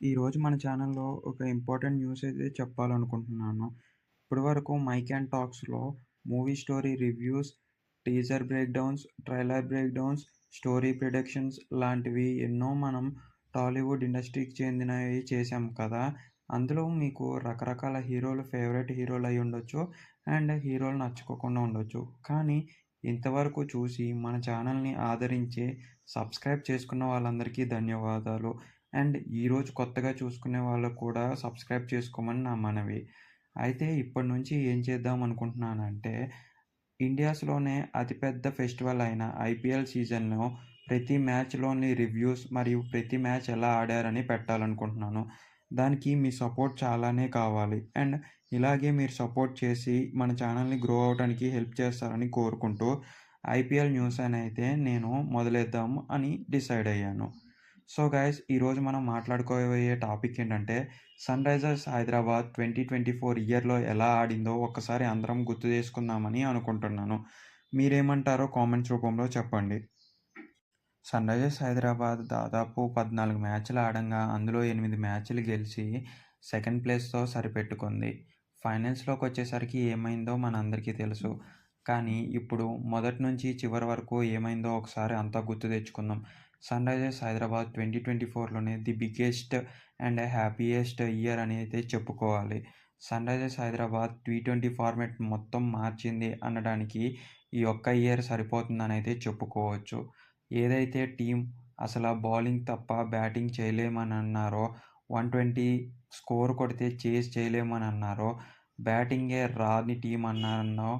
ఈరోజు మన ఛానల్‌లో ఒక ఇంపార్టెంట్ న్యూస్ అయితే చెప్పాలనుకుంటున్నాను. ఇప్పటివరకు 'mic and టాక్స్‌లో' movie story reviews, teaser breakdowns, trailer breakdowns, story productions లాంటివి ఎన్నో మనం టాలీవుడ్ ఇండస్ట్రీకి చెందినవి చేశాం కదా! అందులో మీకు రకరకాల హీరోలు ఫేవరెట్ హీరోలు అయ్యుండొచ్చు. అండ్ హీరోలు నచ్చుకోకుండా ఉండొచ్చు. కానీ ఇంతవరకు చూసి మన ఛానల్‌ని ఆదరించి సబ్స్క్రైబ్ చేసుకున్న వాళ్ళందరికీ ధన్యవాదాలు. అండ్ ఈరోజు కొత్తగా చూసుకునే వాళ్ళకు కూడా సబ్స్క్రైబ్ చేసుకోమని నా మనవి. అయితే ఇప్పటి నుంచి ఏం చేద్దాం అనుకుంటున్నానంటే ఇండియాస్‌లోనే అతిపెద్ద ఫెస్టివల్ అయిన ఐపీఎల్ సీజన్‌లో ప్రతి మ్యాచ్‌లోని రివ్యూస్ మరియు ప్రతి మ్యాచ్ ఎలా ఆడారని పెట్టాలనుకుంటున్నాను. దానికి మీ సపోర్ట్ చాలానే కావాలి. అండ్ ఇలాగే మీరు సపోర్ట్ చేసి మన ఛానల్‌ని గ్రో అవడానికి హెల్ప్ చేస్తారని కోరుకుంటూ ఐపీఎల్ న్యూస్ అని అయితే నేను మొదలెద్దాం అని డిసైడ్ అయ్యాను. సో గైస్ ఈరోజు మనం మాట్లాడుకోబోయే టాపిక్ ఏంటంటే సన్ రైజర్స్ హైదరాబాద్ 2024 ఇయర్‌లో ఎలా ఆడిందో ఒక్కసారి అందరం గుర్తు చేసుకుందామని అనుకుంటున్నాను. మీరేమంటారో కామెంట్స్ రూపంలో చెప్పండి. సన్ రైజర్స్ హైదరాబాద్ దాదాపు 14 మ్యాచ్‌లు ఆడంగా అందులో ఎనిమిది మ్యాచ్‌లు గెలిచి సెకండ్ ప్లేస్‌తో సరిపెట్టుకుంది. ఫైనల్స్‌లోకొచ్చేసరికి ఏమైందో మనందరికీ తెలుసు. కానీ ఇప్పుడు మొదటి నుంచి చివరి వరకు ఏమైందో ఒకసారి అంతా గుర్తు తెచ్చుకుందాం. Sunrisers Hyderabad 2024లోనే the biggest and happiest year అని అయితే చెప్పుకోవాలి. సన్‌రైజర్స్ హైదరాబాద్ టీ20 ఫార్మాట్ మొత్తం మార్చింది అనడానికి ఈ ఒక్క ఇయర్ సరిపోతుందనైతే చెప్పుకోవచ్చు. ఏదైతే టీం అసలు బౌలింగ్ తప్ప బ్యాటింగ్ చేయలేమని అన్నారో వన్ ట్వంటీ స్కోర్ కొడితే చేజ్ చేయలేమనన్నారో, బ్యాటింగే రాని టీం అన్నారన్నో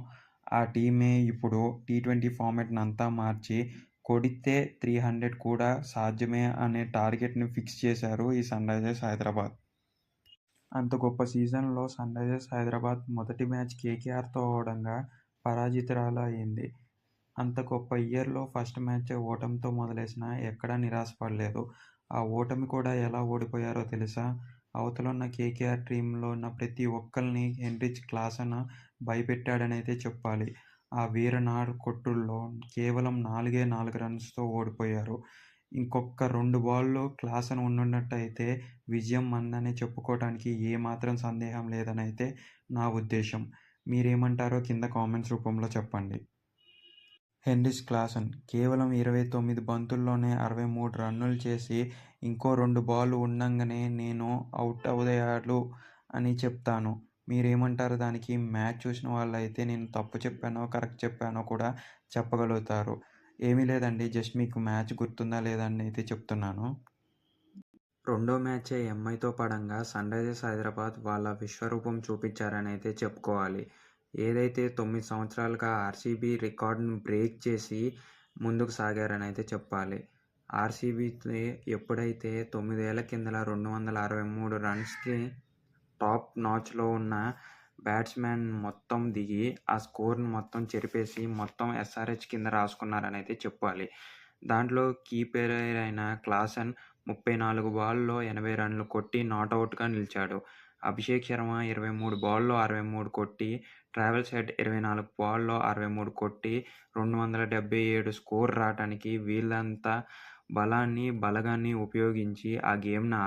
ఆ టీమే ఇప్పుడు టీ ట్వంటీ టీ20 ఫార్మాట్‌నంతా మార్చి కొడితే 300 కూడా సాధ్యమే అనే టార్గెట్‌ని ఫిక్స్ చేశారు ఈ సన్‌రైజర్స్ హైదరాబాద్. అంత గొప్ప సీజన్‌లో సన్‌రైజర్స్ హైదరాబాద్ మొదటి మ్యాచ్ కేకేఆర్‌తో ఓడంగా పరాజితురాలు అయింది. అంత గొప్ప ఇయర్‌లో ఫస్ట్ మ్యాచ్ ఓటమితో మొదలేసిన ఎక్కడా నిరాశపడలేదు. ఆ ఓటమి కూడా ఎలా ఓడిపోయారో తెలుసా? అవతలున్న కేకేఆర్ టీమ్‌లో ఉన్న ప్రతి ఒక్కరిని హెన్రిచ్ క్లాసన భయపెట్టాడనైతే చెప్పాలి. ఆ వీర నాటుకొట్టుల్లో కేవలం నాలుగే నాలుగు రన్స్‌తో ఓడిపోయారు. ఇంకొక రెండు బాల్లు క్లాసన్ ఉండున్నట్టయితే విజయం మందనే చెప్పుకోవడానికి ఏ మాత్రం సందేహం లేదనైతే నా ఉద్దేశం. మీరేమంటారో కింద కామెంట్స్ రూపంలో చెప్పండి. హెన్రిచ్ క్లాసన్ కేవలం ఇరవై తొమ్మిది బంతుల్లోనే అరవై మూడు రన్నులు చేసి ఇంకో రెండు బాల్ ఉండంగానే నేను అవుట్ అవుదయాడు అని చెప్తాను. మీరేమంటారు దానికి? మ్యాచ్ చూసిన వాళ్ళైతే నేను తప్పు చెప్పానో, కరెక్ట్ చెప్పానో కూడా చెప్పగలుగుతారు. ఏమీ లేదండి జస్ట్ మీకు మ్యాచ్ గుర్తుందా లేదా అయితే చెప్తున్నాను. రెండో మ్యాచే ఎంఐతో పడంగా సన్‌రైజర్స్ హైదరాబాద్ వాళ్ళ విశ్వరూపం చూపించారని అయితే చెప్పుకోవాలి. ఏదైతే తొమ్మిది సంవత్సరాలుగా ఆర్సీబీ రికార్డును బ్రేక్ చేసి ముందుకు సాగారనైతే చెప్పాలి. ఆర్సీబీ ఎప్పుడైతే తొమ్మిదేళ్ళ కిందల రెండు వందల అరవై మూడు రన్స్‌కి టాప్ నాచ్‌లో ఉన్న బ్యాట్స్‌మెన్ మొత్తం దిగి ఆ స్కోర్‌ని మొత్తం చెరిపేసి మొత్తం ఎస్ఆర్హెచ్ కింద రాసుకున్నారనైతే చెప్పాలి. దాంట్లో కీపర్ అయిన క్లాసన్ ముప్పై నాలుగు బాల్లో ఎనభై రన్లు కొట్టి నాట్అవుట్గా నిలిచాడు. అభిషేక్ శర్మ ఇరవై మూడు బాల్లో అరవై మూడు కొట్టి, ట్రావెల్స్ హెడ్ ఇరవై నాలుగు బాల్లో అరవై మూడు కొట్టి రెండు వందల డెబ్బై ఏడు స్కోర్ రావడానికి వీళ్ళంతా బలాన్ని, బలగాన్ని ఉపయోగించి ఆ గేమ్‌ని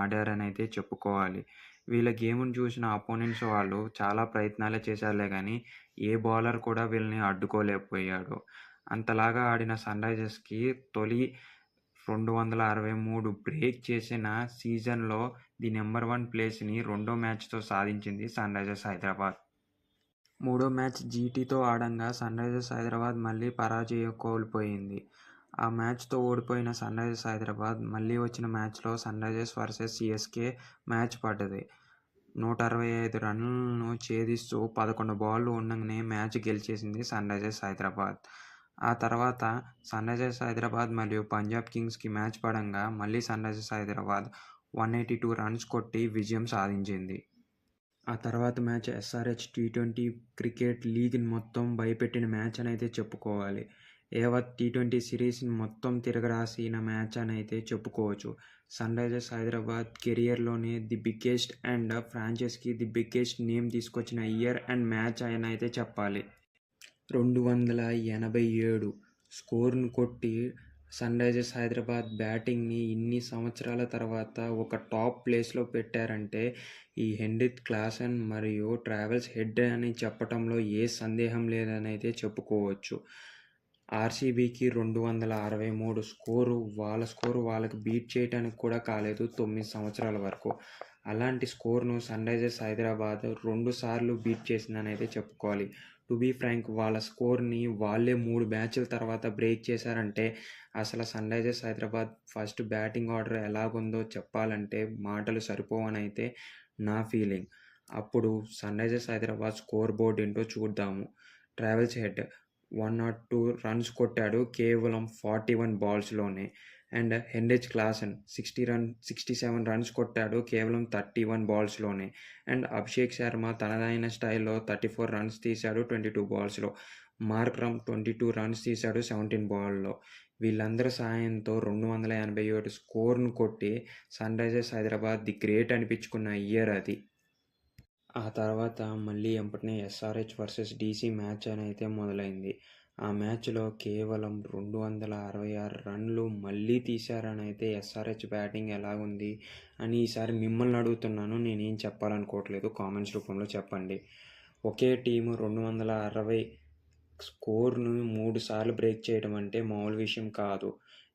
అయితే చెప్పుకోవాలి. వీళ్ళ గేమ్‌ను చూసిన అపోనెంట్స్ వాళ్ళు చాలా ప్రయత్నాలే చేశారులే కానీ ఏ బౌలర్ కూడా వీళ్ళని అడ్డుకోలేకపోయాడు. అంతలాగా ఆడిన సన్‌రైజర్స్‌కి తొలి రెండు వందల అరవై మూడు బ్రేక్ చేసిన సీజన్‌లో ది నెంబర్ వన్ ప్లేస్‌ని రెండో మ్యాచ్‌తో సాధించింది సన్‌రైజర్స్ హైదరాబాద్. మూడో మ్యాచ్ జీటీతో ఆడంగా సన్‌రైజర్స్ హైదరాబాద్ మళ్ళీ పరాజయం కోల్పోయింది. ఆ మ్యాచ్‌తో ఓడిపోయిన సన్‌రైజర్స్ హైదరాబాద్ మళ్ళీ వచ్చిన మ్యాచ్‌లో సన్‌రైజర్స్ వర్సెస్ సిఎస్కే మ్యాచ్ పడ్డది. నూట అరవై ఐదు రన్లను ఛేదిస్తూ పదకొండు బాల్లు ఉండగానే మ్యాచ్ గెలిచేసింది సన్‌రైజర్స్ హైదరాబాద్. ఆ తర్వాత సన్ రైజర్స్ హైదరాబాద్ మరియు పంజాబ్ కింగ్స్‌కి మ్యాచ్ పడంగా మళ్ళీ Sunrisers Hyderabad one eighty two runs కొట్టి విజయం సాధించింది. ఆ తర్వాత మ్యాచ్ ఎస్ఆర్హెచ్ టీ20 క్రికెట్ లీగ్‌ని మొత్తం భయపెట్టిన మ్యాచ్ అనైతే చెప్పుకోవాలి. యావత్ టీ20 సిరీస్‌ని మొత్తం తిరగరాసిన మ్యాచ్ అని అయితే చెప్పుకోవచ్చు. సన్‌రైజర్స్ హైదరాబాద్ కెరియర్లోనే ది బిగ్గెస్ట్ అండ్ ఫ్రాంచైజ్కి ది బిగ్గెస్ట్ నేమ్ తీసుకొచ్చిన ఇయర్ అండ్ మ్యాచ్ అనైతే చెప్పాలి. రెండు వందల ఎనభై ఏడు స్కోర్‌ను కొట్టి సన్‌రైజర్స్ హైదరాబాద్ బ్యాటింగ్‌ని ఇన్ని సంవత్సరాల తర్వాత ఒక టాప్ ప్లేస్‌లో పెట్టారంటే ఈ హెన్రిక్ క్లాసన్ మరియు ట్రావెల్స్ హెడ్ అని చెప్పడంలో ఏ సందేహం లేదనైతే చెప్పుకోవచ్చు. ఆర్సీబీకి రెండు వందల అరవై మూడు స్కోరు వాళ్ళ స్కోరు వాళ్ళకి బీట్ చేయడానికి కూడా కాలేదు తొమ్మిది సంవత్సరాల వరకు. అలాంటి స్కోర్‌ను సన్‌రైజర్స్ హైదరాబాద్ రెండు సార్లు బీట్ చేసిందనైతే చెప్పుకోవాలి. టు బీ ఫ్రాంక్ వాళ్ళ స్కోర్‌ని వాళ్ళే మూడు మ్యాచ్‌ల తర్వాత బ్రేక్ చేశారంటే అసలు Sunrisers Hyderabad first batting order ఎలాగుందో చెప్పాలంటే మాటలు సరిపోవనైతే నా ఫీలింగ్. అప్పుడు Sunrisers Hyderabad score board ఏంటో చూద్దాము. Travis Head one not two runs కొట్టాడు కేవలం forty one బాల్స్‌లోనే. And Heinrich Klaasen sixty run sixty seven runs కొట్టాడు కేవలం థర్టీ వన్ బాల్స్‌లోనే. అండ్ అభిషేక్ శర్మ తనదైన స్టైల్‌లో థర్టీ ఫోర్ రన్స్ తీశాడు ట్వంటీ టూ బాల్స్‌లో. మార్క్రమ్ ట్వంటీ టూ రన్స్ తీశాడు సెవెంటీన్ బాల్‌లో. వీళ్ళందరి సాయంతో రెండు వందల ఎనభై ఏడు స్కోర్‌ను కొట్టి సన్‌రైజర్స్ హైదరాబాద్ ది గ్రేట్ అనిపించుకున్న ఇయర్ అది. ఆ తర్వాత మళ్ళీ ఎంబటనే ఎస్ఆర్హెచ్ వర్సెస్ డీసీ మ్యాచ్ అనైతే మొదలైంది. ఆ మ్యాచ్‌లో కేవలం రెండు వందల అరవై ఆరు రన్లు మళ్ళీ తీశారని అయితే ఎస్ఆర్హెచ్ బ్యాటింగ్ ఎలాగుంది అని ఈసారి మిమ్మల్ని అడుగుతున్నాను. నేనేం చెప్పాలనుకోవట్లేదు. కామెంట్స్ రూపంలో చెప్పండి. ఒకే టీము రెండు వందల అరవై స్కోర్‌ను మూడు సార్లు బ్రేక్ చేయడం అంటే మామూలు విషయం కాదు.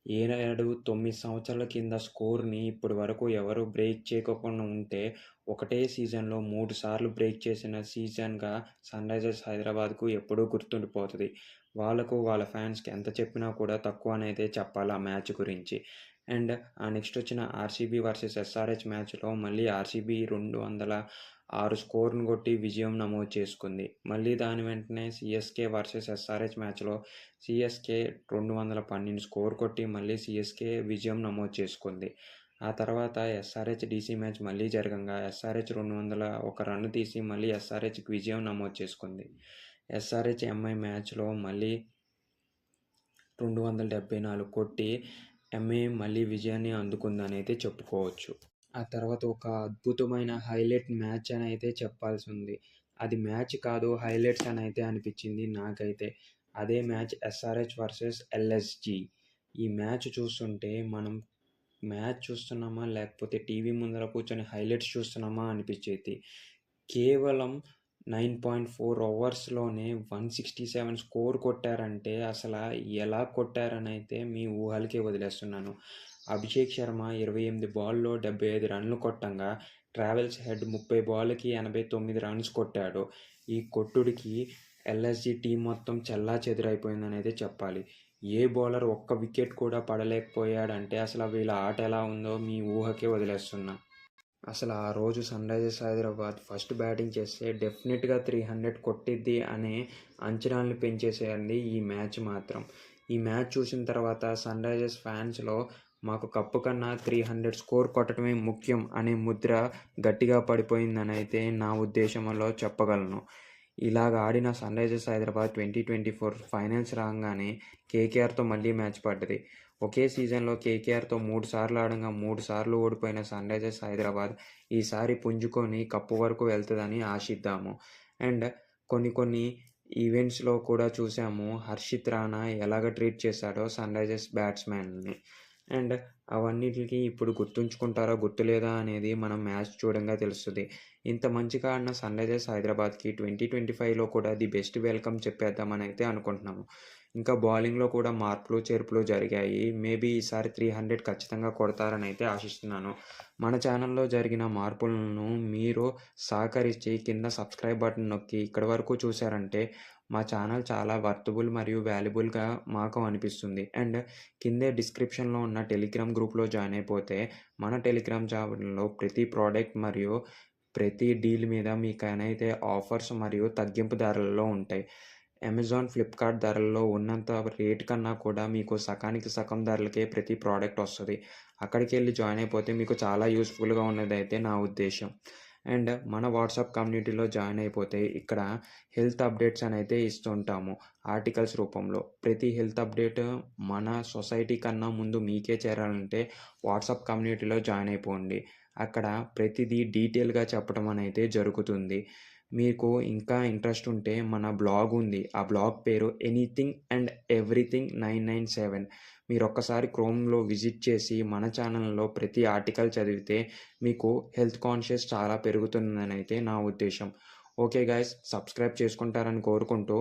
ఏనాడు తొమ్మిది సంవత్సరాల కింద స్కోర్‌ని ఇప్పటి వరకు ఎవరు బ్రేక్ చేయకోకుండా ఉంటే ఒకటే సీజన్‌లో మూడు సార్లు బ్రేక్ చేసిన సీజన్‌గా సన్‌రైజర్స్ హైదరాబాద్‌కు ఎప్పుడూ గుర్తుండిపోతుంది వాళ్ళకు వాళ్ళ ఫ్యాన్స్‌కి ఎంత చెప్పినా కూడా తక్కువ అనేది చెప్పాలి ఆ మ్యాచ్ గురించి. అండ్ ఆ నెక్స్ట్ వచ్చిన ఆర్సీబీ వర్సెస్ ఎస్ఆర్హెచ్ మ్యాచ్‌లో మళ్ళీ ఆర్సీబీ రెండు వందల ఆరు స్కోర్‌ను కొట్టి విజయం నమోదు చేసుకుంది. మళ్ళీ దాని వెంటనే సీఎస్‌కే వర్సెస్ ఎస్ఆర్హెచ్ మ్యాచ్‌లో సిఎస్కే రెండు వందల పన్నెండు స్కోర్ కొట్టి మళ్ళీ సీఎస్‌కే విజయం నమోదు చేసుకుంది. ఆ తర్వాత ఎస్ఆర్హెచ్ డీసీ మ్యాచ్ మళ్ళీ జరగంగా ఎస్ఆర్హెచ్ రెండు వందల ఒక రన్ తీసి మళ్ళీ ఎస్ఆర్హెచ్‌కి విజయం నమోదు చేసుకుంది. ఎస్ఆర్హెచ్ ఎంఐ మ్యాచ్‌లో మళ్ళీ రెండు వందల డెబ్బై నాలుగు కొట్టి ఎంఐ మళ్ళీ విజయాన్ని అందుకుందనైతే చెప్పుకోవచ్చు. ఆ తర్వాత ఒక అద్భుతమైన హైలైట్ మ్యాచ్ అని అయితే చెప్పాల్సి ఉంది అది మ్యాచ్ కాదు హైలైట్స్ అని అయితే అనిపించింది నాకైతే. అదే మ్యాచ్ ఎస్ఆర్హెచ్ వర్సెస్ ఎల్ఎస్జీ. ఈ మ్యాచ్ చూస్తుంటే మనం మ్యాచ్ చూస్తున్నామా లేకపోతే టీవీ ముందర కూర్చొని హైలైట్స్ చూస్తున్నామా అనిపించేది. కేవలం నైన్ పాయింట్ ఫోర్ అవర్స్లోనే వన్ సిక్స్టీ సెవెన్ స్కోర్ కొట్టారంటే అసలు ఎలా కొట్టారనైతే మీ ఊహలకే వదిలేస్తున్నాను. అభిషేక్ శర్మ ఇరవై ఎనిమిది బాల్‌లో డెబ్బై ఐదు రన్లు కొట్టంగా ట్రావెల్స్ హెడ్ ముప్పై బాల్‌కి ఎనభై తొమ్మిది రన్స్ కొట్టాడు. ఈ కొట్టుడికి ఎల్ఎస్జీ టీం మొత్తం చెల్లాచెదురైపోయిందనైతే చెప్పాలి. ఏ బౌలర్ ఒక్క వికెట్ కూడా పడలేకపోయాడంటే అసలు వీళ్ళ ఆట ఎలా ఉందో మీ ఊహకే వదిలేస్తున్నా. అసలు ఆ రోజు సన్‌రైజర్స్ హైదరాబాద్ ఫస్ట్ బ్యాటింగ్ చేస్తే డెఫినెట్‌గా త్రీ హండ్రెడ్ కొట్టిద్ది అనే అంచనాలను పెంచేసేయండి ఈ మ్యాచ్ మాత్రం. ఈ మ్యాచ్ చూసిన తర్వాత సన్‌రైజర్స్ ఫ్యాన్స్‌లో మాకు కప్పు కన్నా త్రీ హండ్రెడ్ స్కోర్ కొట్టడమే ముఖ్యం అనే ముద్ర గట్టిగా పడిపోయిందని అయితే నా ఉద్దేశంలో చెప్పగలను. ఇలాగ ఆడిన Sunrisers Hyderabad twenty twenty four finals రాగానే కేకేఆర్‌తో మళ్ళీ మ్యాచ్ పడ్డది. ఒకే సీజన్‌లో కేకేఆర్‌తో మూడు సార్లు ఆడంగా మూడు సార్లు ఓడిపోయిన సన్‌రైజర్స్ హైదరాబాద్ ఈసారి పుంజుకొని కప్పు వరకు వెళ్తుందని ఆశిద్దాము. అండ్ కొన్ని కొన్ని ఈవెంట్స్‌లో కూడా చూసాము హర్షిత్ రాణా ఎలాగ ట్రీట్ చేశాడో సన్‌రైజర్స్ బ్యాట్స్‌మెన్‌ని. అండ్ అవన్నిటికి ఇప్పుడు గుర్తుంచుకుంటారా గుర్తులేదా అనేది మనం మ్యాచ్ చూడంగా తెలుస్తుంది ఇంత మంచిగా ఆడిన సన్‌రైజర్స్ హైదరాబాద్‌కి ట్వంటీ ట్వంటీ ఫైవ్‌లో కూడా ది బెస్ట్ వెల్కమ్ చెప్పేద్దామని అయితే అనుకుంటున్నాము. ఇంకా బౌలింగ్‌లో కూడా మార్పులు, చేర్పులు జరిగాయి. మేబీ ఈసారి త్రీ హండ్రెడ్ ఖచ్చితంగా కొడతారని అయితే ఆశిస్తున్నాను. మన ఛానల్‌లో జరిగిన మార్పులను మీరు సహకరించి కింద సబ్స్క్రైబ్ బటన్ నొక్కి ఇక్కడి వరకు చూశారంటే మా ఛానల్ చాలా వర్తబుల్ మరియు వాల్యుబుల్‌గా మాకు అనిపిస్తుంది. అండ్ కిందే డిస్క్రిప్షన్‌లో ఉన్న టెలిగ్రామ్ గ్రూప్‌లో జాయిన్ అయిపోతే మన టెలిగ్రామ్ ఛానల్‌లో ప్రతి ప్రోడక్ట్ మరియు ప్రతి డీల్ మీద మీకనైతే ఆఫర్స్ మరియు తగ్గింపు ధరల్లో ఉంటాయి. అమెజాన్, ఫ్లిప్‌కార్ట్ ధరల్లో ఉన్నంత రేట్ కన్నా కూడా మీకు సకానికి సగం ధరలకే ప్రతి ప్రోడక్ట్ వస్తుంది అక్కడికి వెళ్ళి జాయిన్ అయిపోతే మీకు చాలా యూస్ఫుల్గా ఉన్నదైతే నా ఉద్దేశం. అండ్ మన వాట్సాప్ కమ్యూనిటీలో జాయిన్ అయిపోతే ఇక్కడ హెల్త్ అప్డేట్స్ అనైతే ఇస్తుంటాము ఆర్టికల్స్ రూపంలో. ప్రతి హెల్త్ అప్డేట్ మన సొసైటీ కన్నా ముందు మీకే చేరాలంటే వాట్సాప్ కమ్యూనిటీలో జాయిన్ అయిపోండి. అక్కడ ప్రతిదీ డీటెయిల్‌గా చెప్పడం అనైతే జరుగుతుంది. మీకు ఇంకా ఇంట్రెస్ట్ ఉంటే మన బ్లాగ్ ఉంది. ఆ బ్లాగ్ పేరు anything and everything nine nine seven. మీరు ఒక్కసారి క్రోమ్‌లో విజిట్ చేసి మన ఛానల్‌లో ప్రతి ఆర్టికల్ చదివితే మీకు హెల్త్ కాన్షియస్ చాలా పెరుగుతుందని అయితే నా ఉద్దేశం. ఓకే గైస్ సబ్స్క్రైబ్ చేసుకుంటారని కోరుకుంటూ